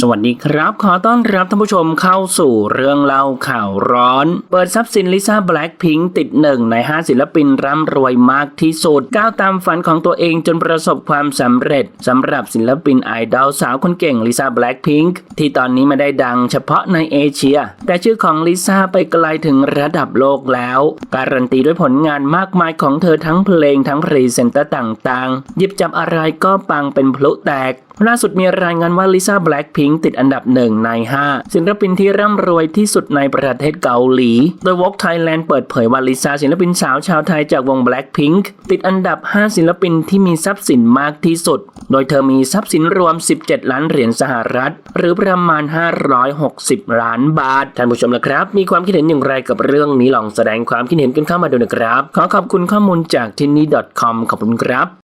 สวัสดีครับ ขอต้อนรับท่านผู้ชมเข้าสู่เรื่องเล่าข่าวร้อน เปิดทรัพย์สินลิซ่าแบล็คพิงค์ติดหนึ่งใน 5 ศิลปินร่ำรวยมากที่สุดก้าวตามฝันของตัวเองจนประสบความสำเร็จสำหรับศิลปินไอดอลสาวคนเก่งลิซ่าแบล็คพิงค์ที่ตอนนี้ไม่ได้ดังเฉพาะในเอเชีย แต่ชื่อของลิซ่าไปไกลถึงระดับโลกแล้ว การันตีด้วยผลงานมากมายของเธอทั้งเพลงทั้งพรีเซนเตอร์ต่างๆหยิบจับอะไรก็ปังเป็นพลุแตกล่าสุดมีรายงานว่าลิซ่าแบล็คพิงติดอันดับหนึ่งใน 5 ศิลปินที่ร่ำรวยที่สุดในประเทศเกาหลี โดย Vogue Thailand เปิดเผยว่าลิซ่าศิลปินสาวชาวไทยจากวง Blackpink ติดอันดับ 5 ศิลปินที่มีทรัพย์สินมากที่สุด โดยเธอมีทรัพย์สินรวม 17 ล้านเหรียญสหรัฐ หรือประมาณ 560 ล้านบาท ท่านผู้ชมละครับ มีความคิดเห็นอย่างไรกับเรื่องนี้ลองแสดงความคิดเห็นกันเข้ามาดูนะครับ ขอขอบคุณข้อมูลจากที่นี่ .com ขอบคุณครับ